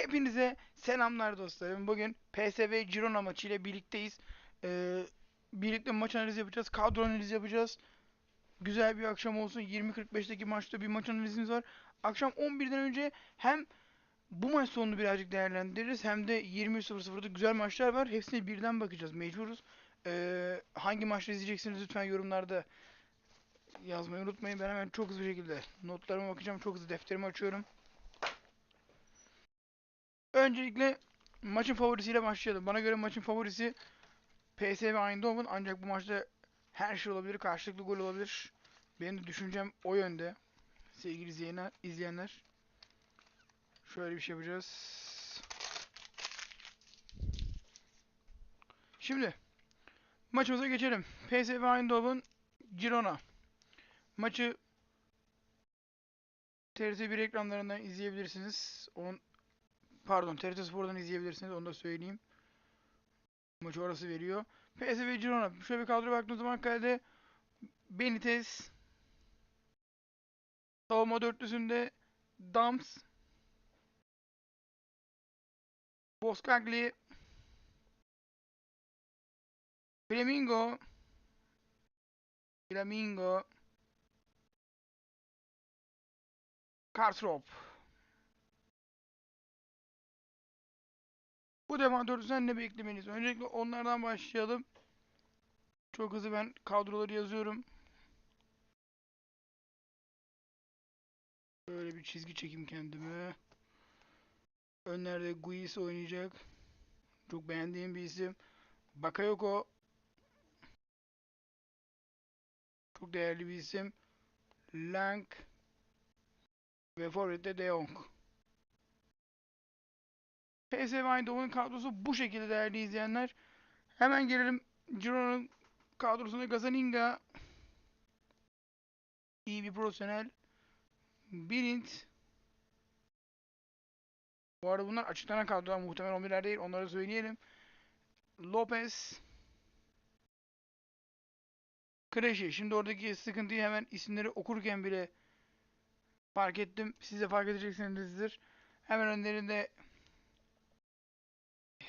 Hepinize selamlar dostlarım. Bugün PSV Girona maçı ile birlikteyiz. Ee, birlikte maç analizi yapacağız. Kadro analizi yapacağız. Güzel bir akşam olsun. 20.45'teki maçta bir maç analizimiz var. Akşam 11'den önce hem bu maç sonunu birazcık değerlendiririz hem de 20.00'da güzel maçlar var. Hepsine birden bakacağız. Mecburuz. Ee, hangi maçları izleyeceksiniz lütfen yorumlarda yazmayı unutmayın. Ben hemen çok hızlı bir şekilde notlarıma bakacağım. Çok hızlı defterimi açıyorum. Öncelikle maçın favorisiyle başlayalım. Bana göre maçın favorisi PSV Eindhoven ancak bu maçta her şey olabilir. Karşılıklı gol olabilir. Benim de düşüncem o yönde. Sevgili izleyenler. Şöyle bir şey yapacağız. Şimdi maçımıza geçelim. PSV Eindhoven Girona. Maçı TRT1 ekranlarından izleyebilirsiniz. Onun Pardon TRT Spor'dan izleyebilirsiniz onu da söyleyeyim. Maçı orası veriyor. PSV Girona. Şöyle bir kadro baktığımız zaman kalede Benitez. Savunma dörtlüsünde Dams. Boskagli. Flamingo. Flamingo. Kartrop. Bu defa dörtlüsünden ne beklemeliyiz? Öncelikle onlardan başlayalım. Çok hızlı ben kadroları yazıyorum. Böyle bir çizgi çekeyim kendime. Önlerde Guiz oynayacak. Çok beğendiğim bir isim. Bakayoko. Çok değerli bir isim. Lang. Ve Forvet'te De Jong. PSV Eindhoven'ın kadrosu bu şekilde değerli izleyenler. Hemen gelelim Girona'nın kadrosuna Gazzaniga iyi bir profesyonel. Birint Bu arada bunlar açıklanan kadrolar muhtemelen 11'ler değil. Onları söyleyelim. Lopez Kreşi. Şimdi oradaki sıkıntıyı hemen isimleri okurken bile fark ettim. Siz de fark edeceksinizdir. Hemen önlerinde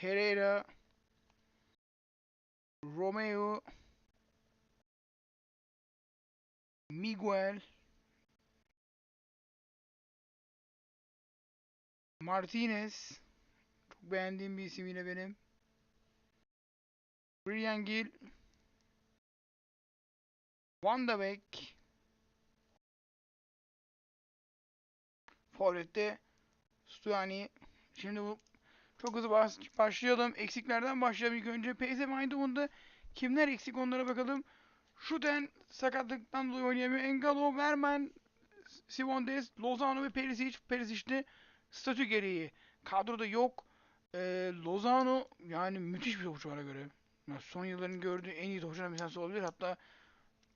Herrera, Romeo, Miguel, Martinez, çok beğendiğim bir isim yine benim. Brian Gill, Van de Beek, Forvet'te Stuani. Şimdi bu çok hızlı baş, başlayalım. Eksiklerden başlayalım ilk önce. PSV Eindhoven'da kimler eksik onlara bakalım. Şuten sakatlıktan dolayı oynayamıyor. Engalo, Verman, Simondes, Lozano ve Perisic. Perisic'te statü gereği kadroda yok. Ee, Lozano yani müthiş bir topçu bana göre. Yani son yılların gördüğü en iyi topçulardan bir tanesi olabilir. Hatta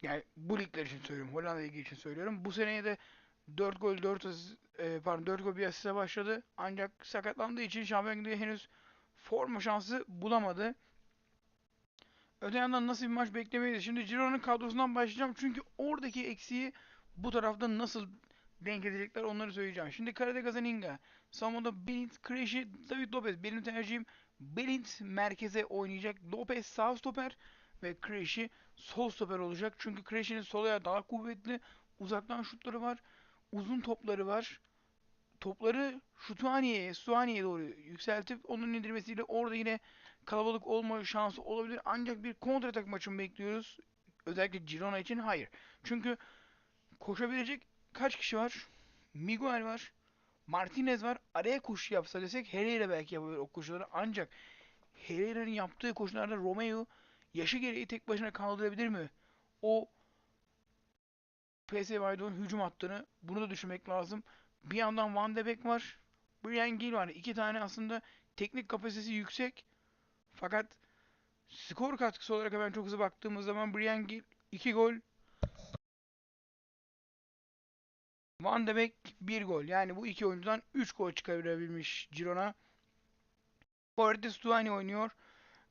yani bu ligler için söylüyorum. Hollanda Ligi için söylüyorum. Bu seneye de 4 gol 4 asist, e, pardon 4 gol bir asiste başladı. Ancak sakatlandığı için Şampiyon Ligi'nde henüz forma şansı bulamadı. Öte yandan nasıl bir maç beklemeyiz? Şimdi Girona'nın kadrosundan başlayacağım. Çünkü oradaki eksiği bu tarafta nasıl denk edecekler onları söyleyeceğim. Şimdi Karate Gazaninga. Savunmada Belint, Kreşi, David Lopez. Benim tercihim Belint merkeze oynayacak. Lopez sağ stoper ve Kreşi sol stoper olacak. Çünkü Kreşi'nin sol ayağı daha kuvvetli. Uzaktan şutları var uzun topları var. Topları Şutuaniye'ye, Suaniye'ye doğru yükseltip onun indirmesiyle orada yine kalabalık olma şansı olabilir. Ancak bir kontratak maçı mı bekliyoruz? Özellikle Girona için hayır. Çünkü koşabilecek kaç kişi var? Miguel var. Martinez var. Araya koşu yapsa desek Herrera belki yapabilir o koşuları. Ancak Herrera'nın yaptığı koşularda Romeo yaşı gereği tek başına kaldırabilir mi? O PSV Eindhoven hücum hattını bunu da düşünmek lazım. Bir yandan Van de Beek var. Brian Gill var. İki tane aslında teknik kapasitesi yüksek. Fakat skor katkısı olarak hemen çok hızlı baktığımız zaman Brian Gill 2 gol. Van de Beek 1 gol. Yani bu iki oyuncudan 3 gol çıkarabilmiş Girona. Forvet'te Stuani oynuyor.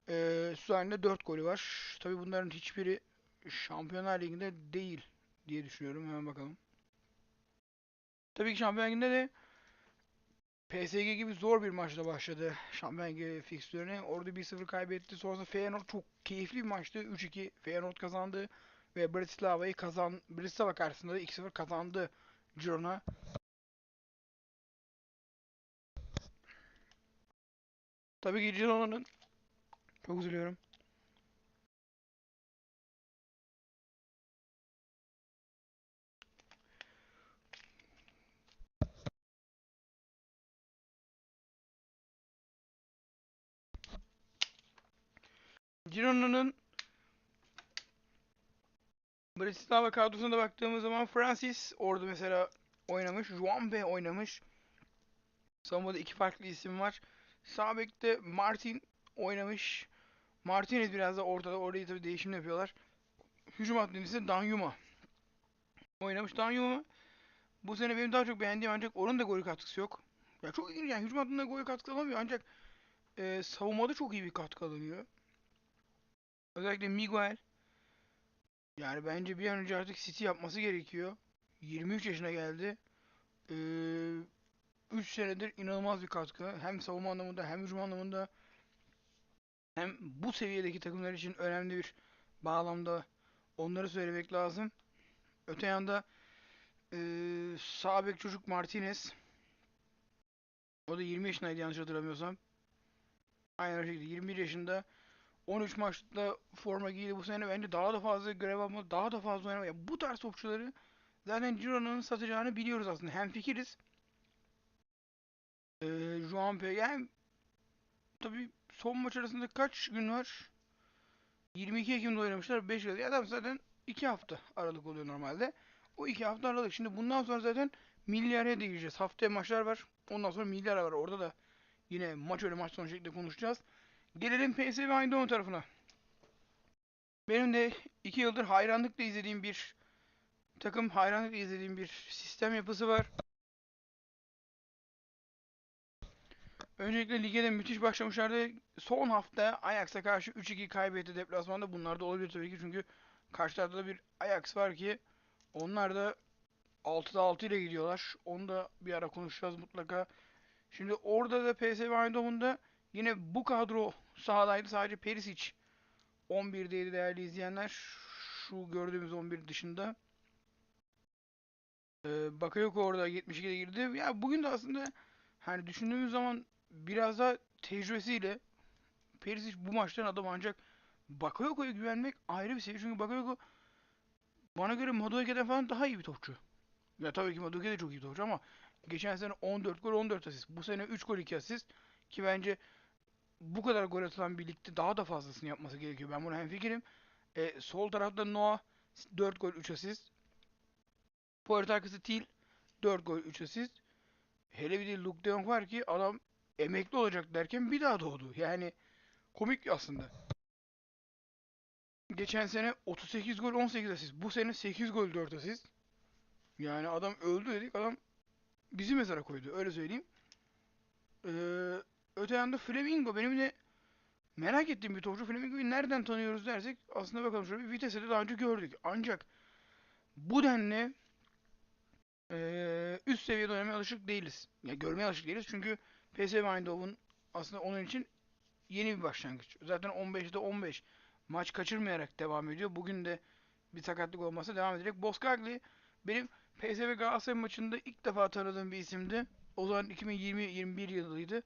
Ee, Stuani'de 4 golü var. Tabi bunların hiçbiri Şampiyonlar Ligi'nde değil diye düşünüyorum. Hemen bakalım. Tabii ki Şampiyon Ligi'nde de PSG gibi zor bir maçla başladı Şampiyon Ligi fikstürüne. Orada 1-0 kaybetti. Sonrasında Feyenoord çok keyifli bir maçtı. 3-2 Feyenoord kazandı ve Bratislava'yı kazan Bratislava karşısında da 2-0 kazandı Girona. Tabii ki Girona'nın çok üzülüyorum. Girona'nın Bratislava kadrosuna baktığımız zaman Francis orada mesela oynamış. Juanpe oynamış. Savunmada iki farklı isim var. Sağ bekte Martin oynamış. Martinez biraz da ortada. Orayı tabii değişim yapıyorlar. Hücum hattında Danyuma oynamış. Danyuma bu sene benim daha çok beğendiğim ancak onun da gol katkısı yok. Ya çok ilginç yani hücum hattında gol katkısı alamıyor ancak e, savunmada çok iyi bir katkı alınıyor. Özellikle Miguel yani bence bir an önce artık City yapması gerekiyor. 23 yaşına geldi. Ee, 3 senedir inanılmaz bir katkı. Hem savunma anlamında hem hücum anlamında hem bu seviyedeki takımlar için önemli bir bağlamda onları söylemek lazım. Öte yanda ee, sağ bek çocuk Martinez. O da 20 yaşındaydı yanlış hatırlamıyorsam. Aynen o şekilde 21 yaşında 13 maçta forma giydi bu sene bence daha da fazla görev almalı, daha da fazla oynamalı. Ya bu tarz topçuları zaten Girona'nın satacağını biliyoruz aslında. Hem fikiriz. Ee, Juan Pe yani tabii son maç arasında kaç gün var? 22 Ekim'de oynamışlar. 5 yıl. Adam zaten 2 hafta aralık oluyor normalde. O 2 hafta aralık. Şimdi bundan sonra zaten milyara da gireceğiz. Haftaya maçlar var. Ondan sonra milyara var. Orada da yine maç öyle maç sonu şeklinde konuşacağız. Gelelim PSV Eindhoven tarafına. Benim de 2 yıldır hayranlıkla izlediğim bir takım, hayranlıkla izlediğim bir sistem yapısı var. Öncelikle lige de müthiş başlamışlardı. Son hafta Ajax'a karşı 3-2 kaybetti deplasmanda. Bunlar da olabilir tabii ki çünkü karşılarda da bir Ajax var ki onlar da 6'da 6 ile gidiyorlar. Onu da bir ara konuşacağız mutlaka. Şimdi orada da PSV Eindhoven'da yine bu kadro sahadaydı. Sadece Perisic 11'deydi değerli izleyenler. Şu gördüğümüz 11 dışında. Ee, Bakayoko orada 72'de girdi. Ya bugün de aslında hani düşündüğümüz zaman biraz daha tecrübesiyle Perisic bu maçtan adam ancak Bakayoko'ya güvenmek ayrı bir seviye. Çünkü Bakayoko bana göre Madueke'den falan daha iyi bir topçu. Ya tabii ki Madueke de çok iyi topçu ama geçen sene 14 gol 14 asist. Bu sene 3 gol 2 asist. Ki bence bu kadar gol atılan bir ligde daha da fazlasını yapması gerekiyor. Ben buna hemfikirim. E, sol tarafta Noah 4 gol 3 asist. Forvet arkası Til 4 gol 3 asist. Hele bir de Luke de Jong var ki adam emekli olacak derken bir daha doğdu. Yani komik aslında. Geçen sene 38 gol 18 asist. Bu sene 8 gol 4 asist. Yani adam öldü dedik. Adam bizi mezara koydu. Öyle söyleyeyim. Ee, öte yanda Flamingo benim de merak ettiğim bir topçu. Flamingo'yu nereden tanıyoruz dersek aslında bakalım şöyle bir vitese de daha önce gördük. Ancak bu denli ee, üst seviyede oynamaya alışık değiliz. Ya yani görmeye alışık değiliz çünkü PSV Eindhoven aslında onun için yeni bir başlangıç. Zaten 15'de 15 maç kaçırmayarak devam ediyor. Bugün de bir sakatlık olmasa devam edecek. Boskagli benim PSV Galatasaray maçında ilk defa tanıdığım bir isimdi. O zaman 2020-21 yılıydı.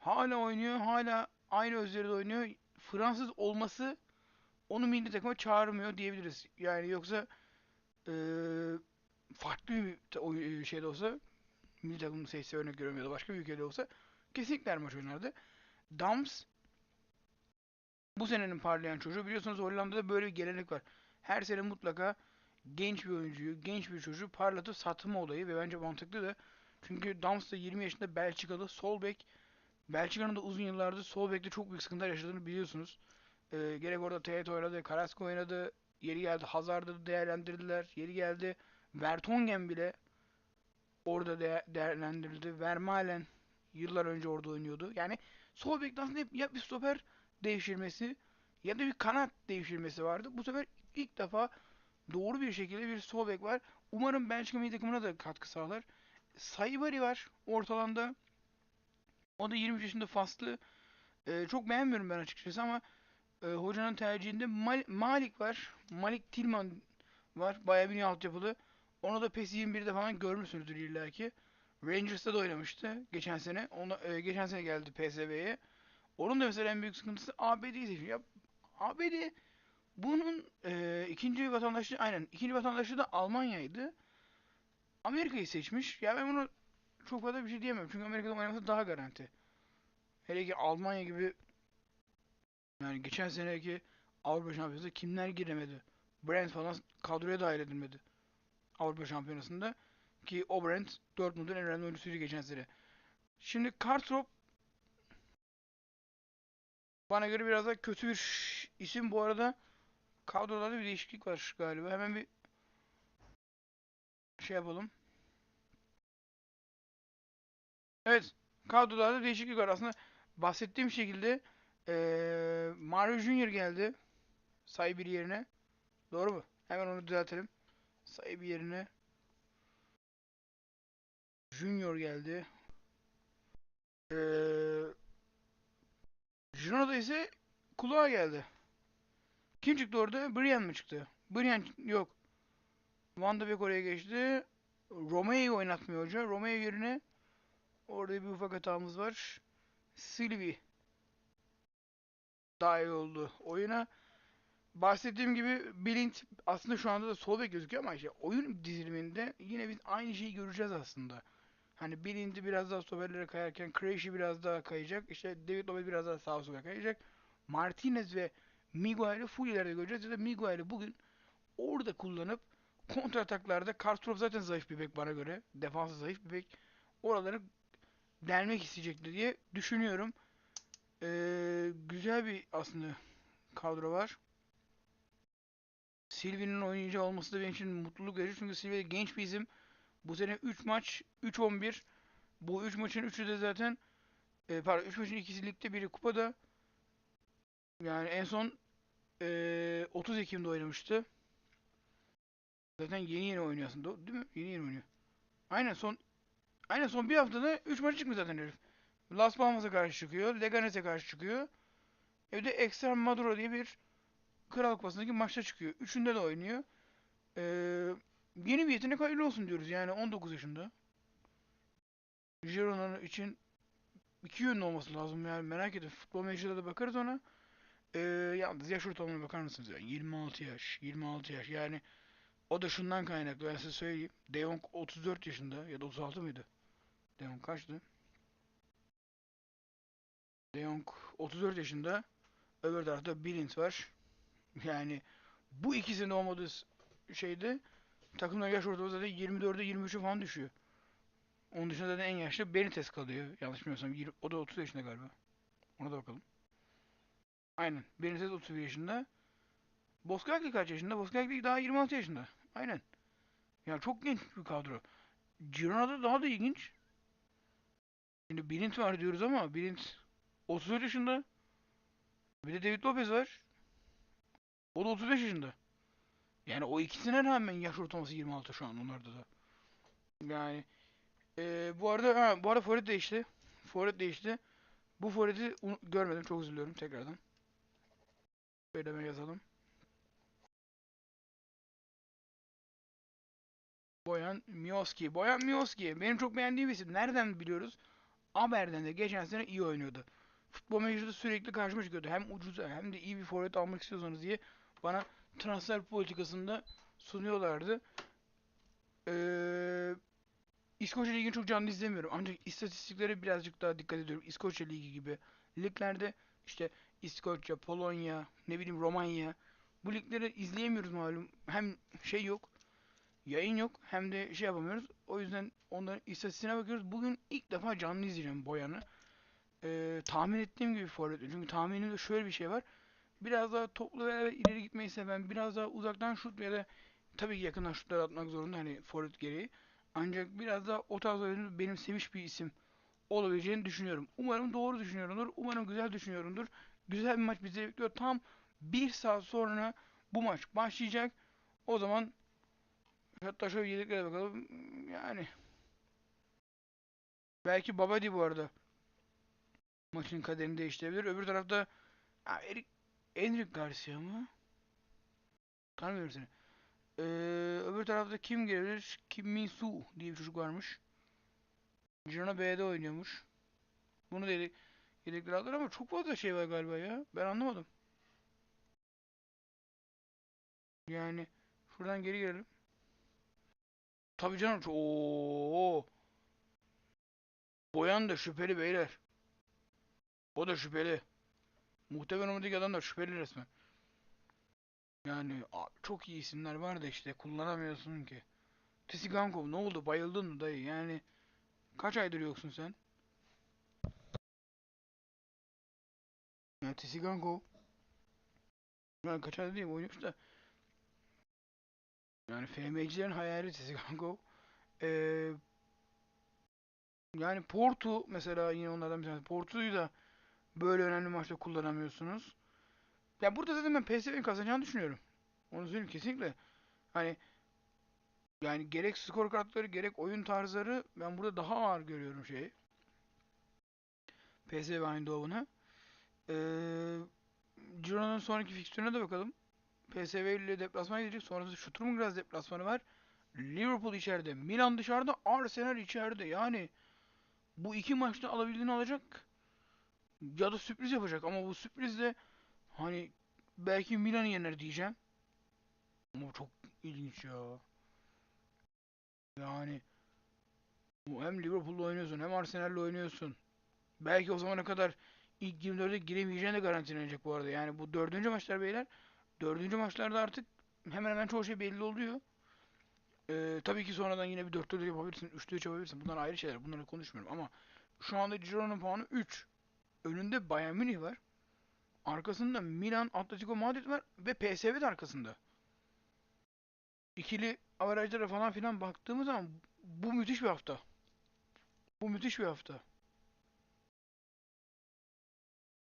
Hala oynuyor. Hala aynı özveride oynuyor. Fransız olması onu milli takıma çağırmıyor diyebiliriz. Yani yoksa ee, farklı bir şeyde olsa milli takımın seyircisi örnek görüyorum ya da başka bir ülkede olsa kesinlikle maç oynardı. Dams bu senenin parlayan çocuğu. Biliyorsunuz Hollanda'da böyle bir gelenek var. Her sene mutlaka genç bir oyuncuyu, genç bir çocuğu parlatıp satma olayı ve bence mantıklı da. Çünkü Dams da 20 yaşında Belçikalı sol bek. Belçika'nın da uzun yıllardır sol bekte çok büyük sıkıntılar yaşadığını biliyorsunuz. Ee, gerek orada Tehet oynadı, Carrasco oynadı. Yeri geldi Hazard'ı değerlendirdiler. Yeri geldi Vertonghen bile orada de değerlendirildi. Vermaelen yıllar önce orada oynuyordu. Yani sol bekte aslında ya bir stoper devşirmesi ya da bir kanat devşirmesi vardı. Bu sefer ilk defa doğru bir şekilde bir sol bek var. Umarım Belçika milli takımına da katkı sağlar. Saibari var ortalanda. O da 23 yaşında faslı. Ee, çok beğenmiyorum ben açıkçası ama e, hocanın tercihinde Mal- Malik var. Malik Tilman var. Bayağı bir iyi altyapılı. Onu da PES 21'de falan görmüşsünüzdür illaki. Rangers'ta da oynamıştı geçen sene. Ona, e, geçen sene geldi PSV'ye. Onun da mesela en büyük sıkıntısı ABD'yi seçiyor. Ya ABD bunun e, ikinci vatandaşlığı aynen ikinci vatandaşlığı da Almanya'ydı. Amerika'yı seçmiş. Ya ben bunu çok fazla bir şey diyemem. Çünkü Amerika'da oynaması daha garanti. Hele ki Almanya gibi yani geçen seneki Avrupa Şampiyonası'nda kimler giremedi? Brent falan kadroya dahil edilmedi. Avrupa Şampiyonası'nda. Ki o Brent Dortmund'un en önemli oyuncusuydu geçen sene. Şimdi Kartrop bana göre biraz da kötü bir isim. Bu arada kadrolarda bir değişiklik var galiba. Hemen bir şey yapalım. Evet. Kadrolarda değişiklik var. Aslında bahsettiğim şekilde eee Mario Junior geldi. Saibir yerine. Doğru mu? Hemen onu düzeltelim. Saibir yerine Junior geldi. Eee Juno'da ise kulağa geldi. Kim çıktı orada? Brian mı çıktı? Brian yok. Van de Beek oraya geçti. Romeo'yu oynatmıyor hoca. Romeo yerine orada bir ufak hatamız var. Sylvie dahil oldu oyuna. Bahsettiğim gibi Blind aslında şu anda da sol bek gözüküyor ama işte oyun diziliminde yine biz aynı şeyi göreceğiz aslında. Hani Blind'i biraz daha stoperlere kayarken Krejci biraz daha kayacak. İşte David Lopez biraz daha sağa sola kayacak. Martinez ve Miguel'i full ileride göreceğiz. Ya da Miguel'i bugün orada kullanıp kontra ataklarda Karstrov zaten zayıf bir bek bana göre. Defansı zayıf bir bek. Oraları delmek isteyecekti diye düşünüyorum. Ee, güzel bir aslında kadro var. Silvi'nin oyuncu olması da benim için mutluluk verici. Çünkü Silvi genç bir isim. Bu sene 3 maç, 3-11. Bu 3 maçın 3'ü de zaten e, pardon 3 maçın ikisi ligde biri kupada. Yani en son e, 30 Ekim'de oynamıştı. Zaten yeni yeni oynuyor aslında. Değil mi? Yeni yeni oynuyor. Aynen son aynen son bir haftada 3 maç çıkmış zaten herif. Las Palmas'a karşı çıkıyor. Leganes'e karşı çıkıyor. Evde Extremadura diye bir Kral Kupası'ndaki maçta çıkıyor. Üçünde de oynuyor. Ee, yeni bir yetenek hayırlı olsun diyoruz. Yani 19 yaşında. Girona için iki yönlü olması lazım yani merak ediyorum. Futbol mecrada da bakarız ona. Ee, yalnız yaş ortalamına bakar mısınız? Yani 26 yaş, 26 yaş yani o da şundan kaynaklı ben size söyleyeyim. De Jong 34 yaşında ya da 36 mıydı? De Jong kaçtı? De Jong 34 yaşında. Öbür tarafta Bilint var. Yani bu ikisinin olmadığı şeyde takımlar yaş ortalaması zaten 24'e 23'e falan düşüyor. Onun dışında zaten en yaşlı Benitez kalıyor. Yanlış bilmiyorsam. O da 30 yaşında galiba. Ona da bakalım. Aynen. Benitez 31 yaşında. Bozkakli kaç yaşında? Bozkakli daha 26 yaşında. Aynen. Yani çok genç bir kadro. Girona'da daha da ilginç. Şimdi Bilint var diyoruz ama Bilint 34 yaşında. Bir de David Lopez var. O da 35 yaşında. Yani o ikisine rağmen yaş ortalaması 26 şu an onlarda da. Yani Ee, bu arada ha, bu arada forvet değişti. Forvet değişti. Bu forveti görmedim. Çok üzülüyorum tekrardan. Söyleme yazalım. Boyan Mioski. Boyan Mioski. Benim çok beğendiğim bir isim. Nereden biliyoruz? Haber'den de geçen sene iyi oynuyordu. Futbol Manager'da sürekli karşıma çıkıyordu. Hem ucuza hem de iyi bir forvet almak istiyorsanız diye bana transfer politikasında sunuyorlardı. Ee, İskoçya Ligi'ni çok canlı izlemiyorum. Ancak istatistiklere birazcık daha dikkat ediyorum. İskoçya Ligi gibi liglerde işte İskoçya, Polonya, ne bileyim Romanya bu ligleri izleyemiyoruz malum. Hem şey yok, yayın yok hem de şey yapamıyoruz. O yüzden onların istatistiğine bakıyoruz. Bugün ilk defa canlı izleyeceğim Boyan'ı. Ee, tahmin ettiğim gibi forvet. Çünkü tahminimde şöyle bir şey var. Biraz daha toplu ve ileri gitmeyi seven, biraz daha uzaktan şut ya da tabii ki yakından şutlar atmak zorunda hani forvet gereği. Ancak biraz daha o tarz oyuncu benim sevmiş bir isim olabileceğini düşünüyorum. Umarım doğru düşünüyorumdur. Umarım güzel düşünüyorumdur. Güzel bir maç bizi bekliyor. Tam bir saat sonra bu maç başlayacak. O zaman hatta şöyle yedeklere bakalım. Yani belki Babadi bu arada. maçın kaderini değiştirebilir. Öbür tarafta ya Erik Enric Garcia mı? Tanımıyorum seni. Ee, öbür tarafta kim gelebilir? Kim Min Soo diye bir çocuk varmış. Girona B'de oynuyormuş. Bunu da yedek, yedekler aldılar ama çok fazla şey var galiba ya. Ben anlamadım. Yani şuradan geri gelelim. Tabii canım. Oo. Boyan da şüpheli beyler. O da şüpheli. Muhtemelen oradaki adam da şüpheli resmen. Yani çok iyi isimler var da işte kullanamıyorsun ki. Tisigankov ne oldu? Bayıldın mı dayı? Yani kaç aydır yoksun sen? Yani Tisigankov yani kaç aydır değil oynuyormuş da yani FM'cilerin hayali Tisigankov ee, yani Porto mesela yine onlardan bir tanesi. Porto'yu da böyle önemli maçta kullanamıyorsunuz. Ya burada zaten ben PSV'nin kazanacağını düşünüyorum. Onu söyleyeyim kesinlikle. Hani yani gerek skor kartları gerek oyun tarzları ben burada daha ağır görüyorum şeyi. PSV Eindhoven'ı. Ee, Girona'nın sonraki fikstürüne de bakalım. PSV ile deplasmana gidecek. Sonrasında Stuttgart deplasmanı var. Liverpool içeride, Milan dışarıda, Arsenal içeride. Yani bu iki maçta alabildiğini alacak. Ya da sürpriz yapacak ama bu sürpriz de hani belki Milan'ı yener diyeceğim. Ama çok ilginç ya. Yani hem Liverpool'la oynuyorsun hem Arsenal'le oynuyorsun. Belki o zamana kadar ilk 24'e giremeyeceğin de garantilenecek bu arada. Yani bu dördüncü maçlar beyler. Dördüncü maçlarda artık hemen hemen çoğu şey belli oluyor. Ee, tabii ki sonradan yine bir 4 4 yapabilirsin, 3 3 yapabilirsin. Bunlar ayrı şeyler. Bunları konuşmuyorum ama şu anda Girona'nın puanı 3. Önünde Bayern Münih var. Arkasında Milan, Atletico Madrid var ve PSV de arkasında. İkili averajlara falan filan baktığımız zaman bu müthiş bir hafta. Bu müthiş bir hafta.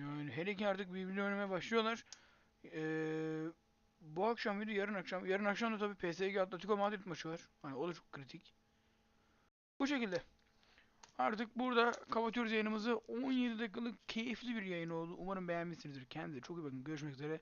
Yani hele ki artık birbirini oynamaya başlıyorlar. Ee, bu akşam mıydı? Yarın akşam. Yarın akşam da tabii PSG Atletico Madrid maçı var. Hani o da çok kritik. Bu şekilde. Artık burada kapatıyoruz yayınımızı. 17 dakikalık keyifli bir yayın oldu. Umarım beğenmişsinizdir. Kendinize çok iyi bakın. Görüşmek üzere.